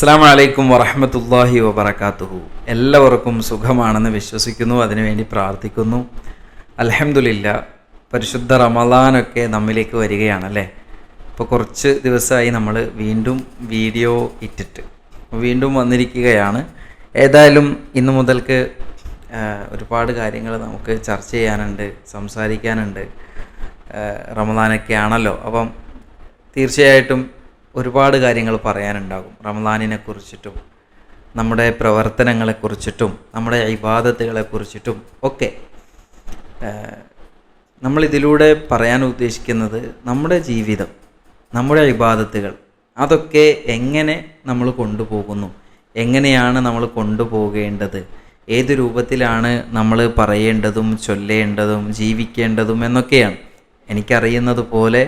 അസ്സാം വലൈക്കും വറഹമത്തല്ലാഹി വബർക്കാത്തുഹു എല്ലാവർക്കും സുഖമാണെന്ന് വിശ്വസിക്കുന്നു അതിനുവേണ്ടി പ്രാർത്ഥിക്കുന്നു. അലഹമുല്ല പരിശുദ്ധ റമദാനൊക്കെ നമ്മിലേക്ക് വരികയാണല്ലേ? ഇപ്പോൾ കുറച്ച് ദിവസമായി നമ്മൾ വീണ്ടും വീഡിയോ ഇട്ടിട്ട്. വീണ്ടും വന്നിരിക്കുകയാണ്. ഏതായാലും ഇന്നു മുതൽക്ക് ഒരുപാട് കാര്യങ്ങൾ നമുക്ക് ചർച്ച ചെയ്യാനുണ്ട് സംസാരിക്കാനുണ്ട്. റമദാനൊക്കെ ആണല്ലോ അപ്പം തീർച്ചയായിട്ടും ഒരുപാട് കാര്യങ്ങൾ പറയാനുണ്ടാകും. റമദാനിനെ കുറിച്ചിട്ടും നമ്മുടെ പ്രവർത്തനങ്ങളെക്കുറിച്ചിട്ടും നമ്മുടെ ഇബാദത്തുകളെക്കുറിച്ചിട്ടും ഒക്കെ. നമ്മളിതിലൂടെ പറയാൻ ഉദ്ദേശിക്കുന്നത് നമ്മുടെ ജീവിതം നമ്മുടെ ഇബാദത്തുകൾ അതൊക്കെ എങ്ങനെ നമ്മൾ കൊണ്ടുപോകുന്നു എങ്ങനെയാണ് നമ്മൾ കൊണ്ടുപോകേണ്ടത് ഏത് രൂപത്തിലാണ് നമ്മൾ പറയേണ്ടതും ചൊല്ലേണ്ടതും ജീവിക്കേണ്ടതും എന്നൊക്കെയാണ്. എനിക്കറിയുന്നത് പോലെ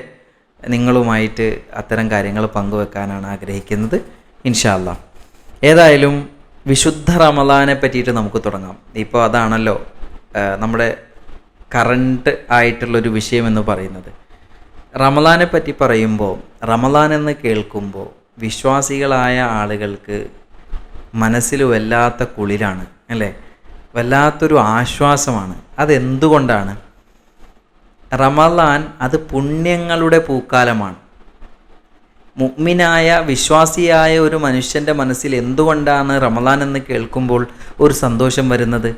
നിങ്ങളുമായിട്ട് അത്തരം കാര്യങ്ങൾ പങ്കുവെക്കാനാണ് ആഗ്രഹിക്കുന്നത്. ഇൻഷാല്ല ഏതായാലും വിശുദ്ധ റമദാനെ പറ്റിയിട്ട് നമുക്ക് തുടങ്ങാം. ഇപ്പോൾ അതാണല്ലോ നമ്മുടെ കറണ്ട് ആയിട്ടുള്ളൊരു വിഷയം എന്ന് പറയുന്നത്. റമദാനെ പറ്റി പറയുമ്പോൾ റമദാൻ എന്ന് കേൾക്കുമ്പോൾ വിശ്വാസികളായ ആളുകൾക്ക് മനസ്സിൽ വല്ലാത്ത കുളിരാണ് അല്ലേ? വല്ലാത്തൊരു ആശ്വാസമാണ്. അതെന്തുകൊണ്ടാണ്? റമദാൻ അത് പുണ്യങ്ങളുടെ പൂക്കാലമാണ്. മുഗ്മിനായ വിശ്വാസിയായ ഒരു മനുഷ്യന്റെ മനസ്സിൽ എന്തുകൊണ്ടാണ് റമദാൻ എന്ന് കേൾക്കുമ്പോൾ ഒരു സന്തോഷം വരുന്നത്?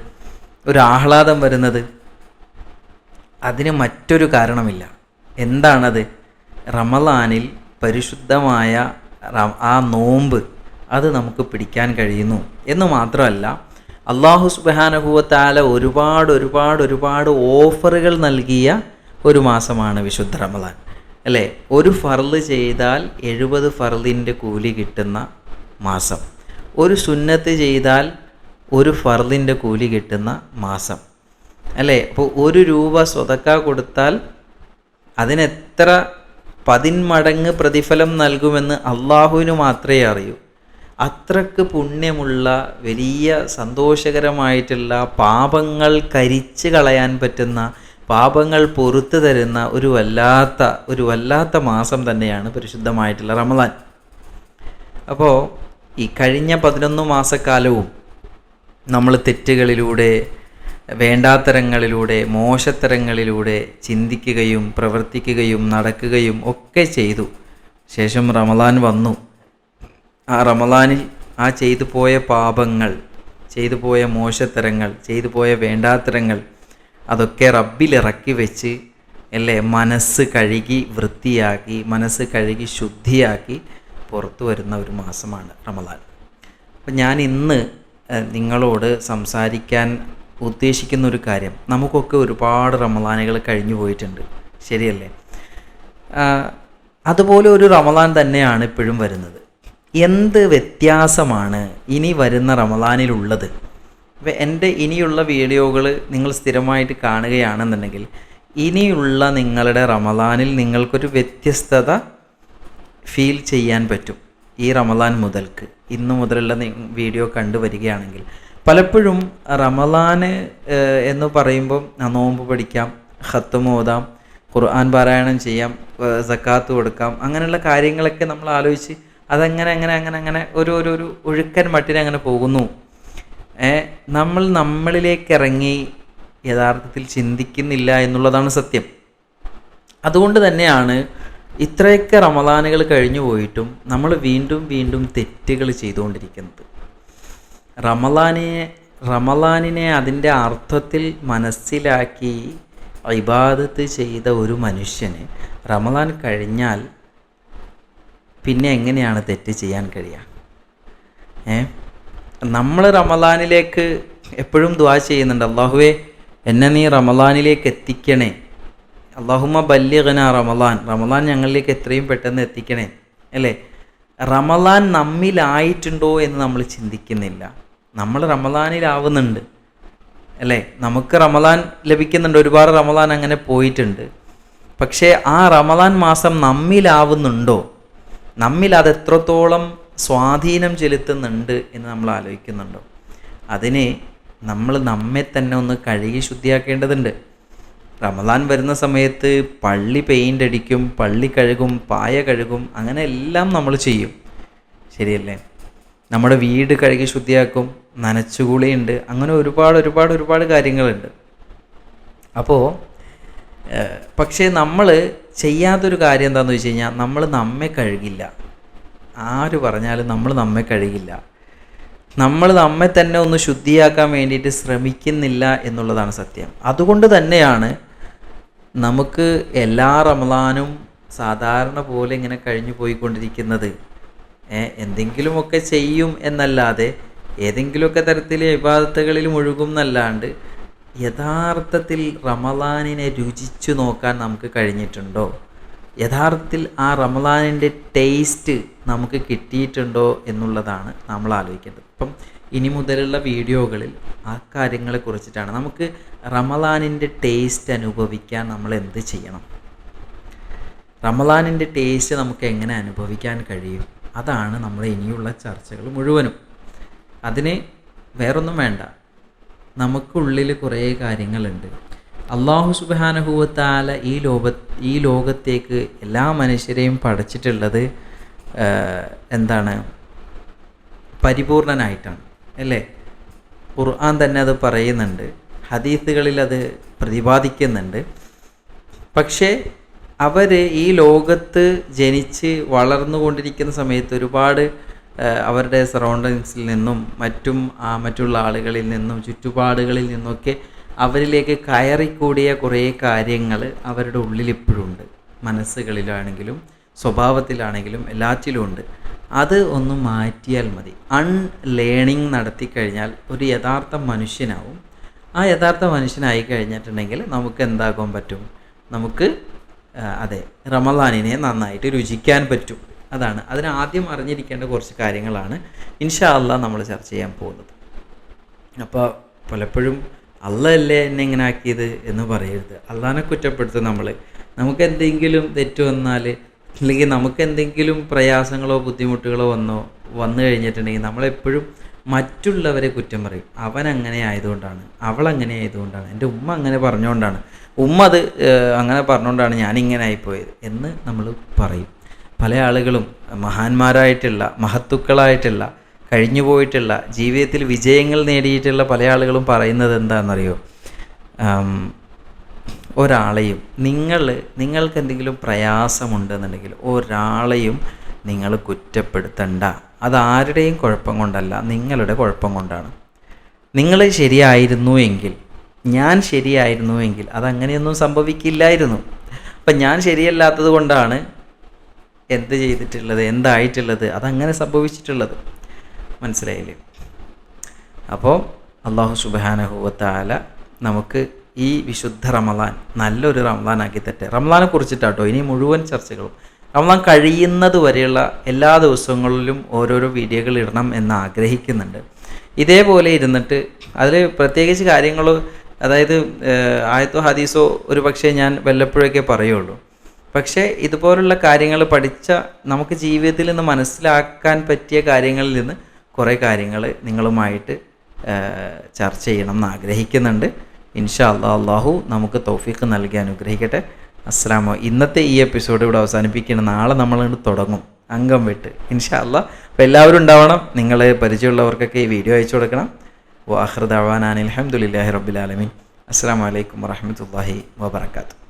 ഒരു ആഹ്ലാദം വരുന്നത്? അതിന് മറ്റൊരു കാരണമില്ല. എന്താണത്? റമദാനിൽ പരിശുദ്ധമായ ആ നോമ്പ് അത് നമുക്ക് പിടിക്കാൻ കഴിയുന്നു എന്ന് മാത്രമല്ല അള്ളാഹു സുബാനുഭവത്താല ഒരുപാട് ഒരുപാട് ഒരുപാട് ഓഫറുകൾ നൽകിയ ഒരു മാസമാണ് വിശുദ്ധ റമദാൻ. അല്ലേ? ഒരു ഫർൾ ചെയ്താൽ എഴുപത് ഫർളിന്റെ കൂലി കിട്ടുന്ന മാസം. ഒരു സുന്നത്ത് ചെയ്താൽ ഒരു ഫർളിന്റെ കൂലി കിട്ടുന്ന മാസം. അല്ലേ? അപ്പോൾ ഒരു രൂപ സ്വതക്ക കൊടുത്താൽ അതിനെത്ര പതിന്മടങ്ങ് പ്രതിഫലം നൽകുമെന്ന് അള്ളാഹുവിന് മാത്രമേ അറിയൂ. അത്രയ്ക്ക് പുണ്യമുള്ള വലിയ സന്തോഷകരമായിട്ടുള്ള പാപങ്ങൾ കരിച്ച് കളയാൻ പറ്റുന്ന പാപങ്ങൾ പൊറത്തു തരുന്ന ഒരു വല്ലാത്ത ഒരു വല്ലാത്ത മാസം തന്നെയാണ് പരിശുദ്ധമായിട്ടുള്ള റമദാൻ. അപ്പോൾ ഈ കഴിഞ്ഞ പതിനൊന്ന് മാസക്കാലവും നമ്മൾ തെറ്റുകളിലൂടെ വേണ്ടാത്തരങ്ങളിലൂടെ മോശത്തരങ്ങളിലൂടെ ചിന്തിക്കുകയും പ്രവർത്തിക്കുകയും നടക്കുകയും ഒക്കെ ചെയ്തു. ശേഷം റമദാൻ വന്നു. ആ റമദാനിൽ ആ ചെയ്തു പോയ പാപങ്ങൾ ചെയ്തു പോയ മോശത്തരങ്ങൾ ചെയ്തു പോയ വേണ്ടാത്തരങ്ങൾ അതൊക്കെ റബ്ബിലിറക്കി വെച്ച് അല്ലേ മനസ്സ് കഴുകി വൃത്തിയാക്കി മനസ്സ് കഴുകി ശുദ്ധിയാക്കി പുറത്തു വരുന്ന ഒരു മാസമാണ് റമദാൻ. അപ്പം ഞാൻ ഇന്ന് നിങ്ങളോട് സംസാരിക്കാൻ ഉദ്ദേശിക്കുന്ന ഒരു കാര്യം. നമുക്കൊക്കെ ഒരുപാട് റമദാനുകൾ കഴിഞ്ഞു പോയിട്ടുണ്ട്. ശരിയല്ലേ? അതുപോലെ ഒരു റമദാൻ തന്നെയാണ് ഇപ്പോഴും വരുന്നത്. എന്ത് വ്യത്യാസമാണ് ഇനി വരുന്ന റമദാനിലുള്ളത്? ഇപ്പം എന്റെ ഇനിയുള്ള വീഡിയോകൾ നിങ്ങൾ സ്ഥിരമായിട്ട് കാണുകയാണെന്നുണ്ടെങ്കിൽ ഇനിയുള്ള നിങ്ങളുടെ റമദാനിൽ നിങ്ങൾക്കൊരു വ്യത്യസ്തത ഫീൽ ചെയ്യാൻ പറ്റും ഈ റമദാൻ മുതൽക്ക്. ഇന്ന് മുതലുള്ള വീഡിയോ കണ്ടു വരികയാണെങ്കിൽ. പലപ്പോഴും റമദാന് എന്ന് പറയുമ്പം നോമ്പ് പഠിക്കാം ഹത്തും ഓതാം ഖുർആൻ പാരായണം ചെയ്യാം സക്കാത്ത് കൊടുക്കാം അങ്ങനെയുള്ള കാര്യങ്ങളൊക്കെ നമ്മൾ ആലോചിച്ച് അതങ്ങനെ അങ്ങനെ അങ്ങനെ അങ്ങനെ ഒരു ഒരു ഒരു ഒഴുക്കൻ മട്ടിനെ അങ്ങനെ പോകുന്നു. നമ്മൾ നമ്മളിലേക്ക് ഇറങ്ങി യഥാർത്ഥത്തിൽ ചിന്തിക്കുന്നില്ല എന്നുള്ളതാണ് സത്യം. അതുകൊണ്ട് തന്നെയാണ് ഇത്രയൊക്കെ റമദാനുകൾ കഴിഞ്ഞു പോയിട്ടും നമ്മൾ വീണ്ടും വീണ്ടും തെറ്റുകൾ ചെയ്തുകൊണ്ടിരിക്കുന്നത്. റമദാനെ റമദാനിനെ അതിന്റെ അർത്ഥത്തിൽ മനസ്സിലാക്കി ഇബാദത്ത് ചെയ്ത ഒരു മനുഷ്യന് റമദാൻ കഴിഞ്ഞാൽ പിന്നെ എങ്ങനെയാണ് തെറ്റ് ചെയ്യാൻ കഴിയുക? ഏ? നമ്മൾ റമദാനിലേക്ക് എപ്പോഴും ദുആ ചെയ്യുന്നുണ്ട്. അള്ളാഹുവേ എന്നെ നീ റമദാനിലേക്ക് എത്തിക്കണേ. അള്ളാഹുമ ബല്യകന റമദാൻ. റമദാൻ ഞങ്ങളിലേക്ക് എത്രയും പെട്ടെന്ന് എത്തിക്കണേ. അല്ലേ? റമദാൻ നമ്മിലായിട്ടുണ്ടോ എന്ന് നമ്മൾ ചിന്തിക്കുന്നില്ല. നമ്മൾ റമദാനിലാവുന്നുണ്ട്. അല്ലേ? നമുക്ക് റമദാൻ ലഭിക്കുന്നുണ്ട്. ഒരുപാട് റമദാൻ അങ്ങനെ പോയിട്ടുണ്ട്. പക്ഷേ ആ റമദാൻ മാസം നമ്മിലാവുന്നുണ്ടോ? നമ്മിൽ അത് എത്രത്തോളം സ്വാധീനം ചെലുത്തുന്നുണ്ട് എന്ന് നമ്മൾ ആലോചിക്കുന്നുണ്ടോ? അതിനെ നമ്മൾ നമ്മെ തന്നെ ഒന്ന് കഴുകി ശുദ്ധിയാക്കേണ്ടതുണ്ട്. റമദാൻ വരുന്ന സമയത്ത് പള്ളി പെയിന്റ് അടിക്കും പള്ളി കഴുകും പായ കഴുകും അങ്ങനെ എല്ലാം നമ്മൾ ചെയ്യും. ശരിയല്ലേ? നമ്മുടെ വീട് കഴുകി ശുദ്ധിയാക്കും നനച്ചുകൂളിയുണ്ട് അങ്ങനെ ഒരുപാട് ഒരുപാട് ഒരുപാട് കാര്യങ്ങളുണ്ട്. അപ്പോൾ പക്ഷേ നമ്മൾ ചെയ്യാത്തൊരു കാര്യം എന്താണെന്ന് വെച്ച് കഴിഞ്ഞാൽ നമ്മൾ നമ്മെ കഴുകില്ല. ആര് പറഞ്ഞാലും നമ്മൾ നമ്മെ കഴിയില്ല. നമ്മൾ നമ്മെ തന്നെ ഒന്ന് ശുദ്ധിയാക്കാൻ വേണ്ടിയിട്ട് ശ്രമിക്കുന്നില്ല എന്നുള്ളതാണ് സത്യം. അതുകൊണ്ട് തന്നെയാണ് നമുക്ക് എല്ലാ റമദാനും സാധാരണ പോലെ ഇങ്ങനെ കഴിഞ്ഞു പോയിക്കൊണ്ടിരിക്കുന്നത്. എന്തെങ്കിലുമൊക്കെ ചെയ്യും എന്നല്ലാതെ ഏതെങ്കിലുമൊക്കെ തരത്തിൽ വിവാദത്തുകളിൽ മുഴുകും എന്നല്ലാണ്ട് യഥാർത്ഥത്തിൽ റമദാനിനെ രുചിച്ചു നോക്കാൻ നമുക്ക് കഴിഞ്ഞിട്ടുണ്ടോ? യഥാർത്ഥത്തിൽ ആ റമദാനിന്റെ ടേസ്റ്റ് നമുക്ക് കിട്ടിയിട്ടുണ്ടോ എന്നുള്ളതാണ് നമ്മൾ ആലോചിക്കേണ്ടത്. ഇപ്പം ഇനി മുതലുള്ള വീഡിയോകളിൽ ആ കാര്യങ്ങളെ കുറിച്ചിട്ടാണ്. നമുക്ക് റമദാനിന്റെ ടേസ്റ്റ് അനുഭവിക്കാൻ നമ്മൾ എന്ത് ചെയ്യണം? റമദാനിന്റെ ടേസ്റ്റ് നമുക്ക് എങ്ങനെ അനുഭവിക്കാൻ കഴിയും? അതാണ് നമ്മൾ ഇനിയുള്ള ചർച്ചകൾ മുഴുവനും. അതിന് വേറൊന്നും വേണ്ട. നമുക്കുള്ളിൽ കുറേ കാര്യങ്ങളുണ്ട്. അള്ളാഹു സുബാനഹുവത്താല ഈ ലോക ഈ ലോകത്തേക്ക് എല്ലാ മനുഷ്യരെയും പഠിച്ചിട്ടുള്ളത് എന്താണ്? പരിപൂർണനായിട്ടാണ് അല്ലേ? ഖുർആൻ തന്നെ അത് പറയുന്നുണ്ട്. ഹദീസുകളിൽ അത് പ്രതിപാദിക്കുന്നുണ്ട്. പക്ഷേ അവർ ഈ ലോകത്ത് ജനിച്ച് വളർന്നുകൊണ്ടിരിക്കുന്ന സമയത്ത് ഒരുപാട് അവരുടെ സറൗണ്ടിങ്സിൽ നിന്നും മറ്റും മറ്റുള്ള ആളുകളിൽ നിന്നും ചുറ്റുപാടുകളിൽ നിന്നൊക്കെ അവരിലേക്ക് കയറിക്കൂടിയ കുറേ കാര്യങ്ങൾ അവരുടെ ഉള്ളിൽ ഇപ്പോഴും ഉണ്ട് മനസ്സുകളിലാണെങ്കിലും സ്വഭാവത്തിലാണെങ്കിലും എല്ലാറ്റിലും ഉണ്ട്. അത് ഒന്ന് മാറ്റിയാൽ മതി. അൺ ലേണിംഗ് നടത്തി കഴിഞ്ഞാൽ ഒരു യഥാർത്ഥ മനുഷ്യനാവും. ആ യഥാർത്ഥ മനുഷ്യനായി കഴിഞ്ഞിട്ടുണ്ടെങ്കിൽ നമുക്ക് എന്താകാൻ പറ്റും? നമുക്ക് അതെ റമദാനിനെ നന്നായിട്ട് രുചിക്കാൻ പറ്റും. അതാണ്. അതിന് ആദ്യം അറിഞ്ഞിരിക്കേണ്ട കുറച്ച് കാര്യങ്ങളാണ് ഇൻഷാ അല്ല നമ്മൾ ചർച്ച ചെയ്യാൻ പോകുന്നത്. അപ്പോൾ പലപ്പോഴും അള്ളയല്ലേ എന്നെ ഇങ്ങനെ ആക്കിയത് എന്ന് പറയരുത്. അള്ളാനെ കുറ്റപ്പെടുത്തും നമ്മൾ നമുക്ക് എന്തെങ്കിലും തെറ്റ് വന്നാൽ അല്ലെങ്കിൽ നമുക്ക് എന്തെങ്കിലും പ്രയാസങ്ങളോ ബുദ്ധിമുട്ടുകളോ വന്നോ വന്നു കഴിഞ്ഞിട്ടുണ്ടെങ്കിൽ നമ്മളെപ്പോഴും മറ്റുള്ളവരെ കുറ്റം പറയും. അവൻ അങ്ങനെ ആയതുകൊണ്ടാണ്. അവൾ അങ്ങനെ ആയതുകൊണ്ടാണ്. എന്റെ ഉമ്മ അങ്ങനെ പറഞ്ഞുകൊണ്ടാണ്. ഉമ്മ അത് അങ്ങനെ പറഞ്ഞുകൊണ്ടാണ് ഞാനിങ്ങനെ ആയിപ്പോയത് എന്ന് നമ്മൾ പറയും. പല ആളുകളും മഹാന്മാരായിട്ടുള്ള മഹത്തുക്കളായിട്ടുള്ള കഴിഞ്ഞു പോയിട്ടുള്ള ജീവിതത്തിൽ വിജയങ്ങൾ നേടിയിട്ടുള്ള പല ആളുകളും പറയുന്നത് എന്താണെന്നറിയോ? ഒരാളെയും നിങ്ങൾ നിങ്ങൾക്ക് എന്തെങ്കിലും പ്രയാസമുണ്ടെന്നുണ്ടെങ്കിൽ ഒരാളെയും നിങ്ങൾ കുറ്റപ്പെടുത്തണ്ട. അതാരുടെയും കുഴപ്പം കൊണ്ടല്ല നിങ്ങളുടെ കുഴപ്പം കൊണ്ടാണ്. നിങ്ങൾ ശരിയായിരുന്നു എങ്കിൽ ഞാൻ ശരിയായിരുന്നു എങ്കിൽ അതങ്ങനെയൊന്നും സംഭവിക്കില്ലായിരുന്നു. അപ്പം ഞാൻ ശരിയല്ലാത്തത് കൊണ്ടാണ് എന്ത് ചെയ്തിട്ടുള്ളത് എന്തായിട്ടുള്ളത് അതങ്ങനെ സംഭവിച്ചിട്ടുള്ളത്. മനസ്സിലായില്ലേ? അപ്പോൾ അള്ളാഹു സുബാനഹുവത്താല നമുക്ക് ഈ വിശുദ്ധ റമലാൻ നല്ലൊരു റമദാനാക്കി തട്ടെ. റംലാനെ കുറിച്ചിട്ടാട്ടോ ഇനി മുഴുവൻ ചർച്ചകളും. റംലാൻ കഴിയുന്നത് വരെയുള്ള എല്ലാ ദിവസങ്ങളിലും ഓരോരോ വീഡിയോകൾ ഇടണം എന്ന് ആഗ്രഹിക്കുന്നുണ്ട്. ഇതേപോലെ ഇരുന്നിട്ട് അതിൽ പ്രത്യേകിച്ച് കാര്യങ്ങൾ അതായത് ആയത്തോ ഹദീസോ ഒരു പക്ഷേ ഞാൻ വല്ലപ്പോഴൊക്കെ പറയുള്ളൂ. പക്ഷേ ഇതുപോലുള്ള കാര്യങ്ങൾ പഠിച്ച നമുക്ക് ജീവിതത്തിൽ നിന്ന് മനസ്സിലാക്കാൻ പറ്റിയ കാര്യങ്ങളിൽ നിന്ന് കുറേ കാര്യങ്ങൾ നിങ്ങളുമായിട്ട് ചർച്ച ചെയ്യണം എന്ന് ആഗ്രഹിക്കുന്നുണ്ട് ഇൻഷാ അല്ലാ അള്ളാഹു നമുക്ക് തൗഫീഖ് നൽകി അനുഗ്രഹിക്കട്ടെ. അസ്സലാമോ ഇന്നത്തെ ഈ എപ്പിസോഡ് ഇവിടെ അവസാനിപ്പിക്കണം നാളെ നമ്മൾ തുടങ്ങും. അംഗം വിട്ട്. ഇൻഷാ അല്ല അപ്പോൾ എല്ലാവരും ഉണ്ടാവണം. നിങ്ങൾ പരിചയമുള്ളവർക്കൊക്കെ ഈ വീഡിയോ അയച്ചു കൊടുക്കണം. വാഹൃദാൻ അലഹമുല്ലാഹി റബ്ബിലാലമീൻ അസ്സാം വലൈക്കും വാഹമത്തല്ലാഹി വാബർക്കാത്തു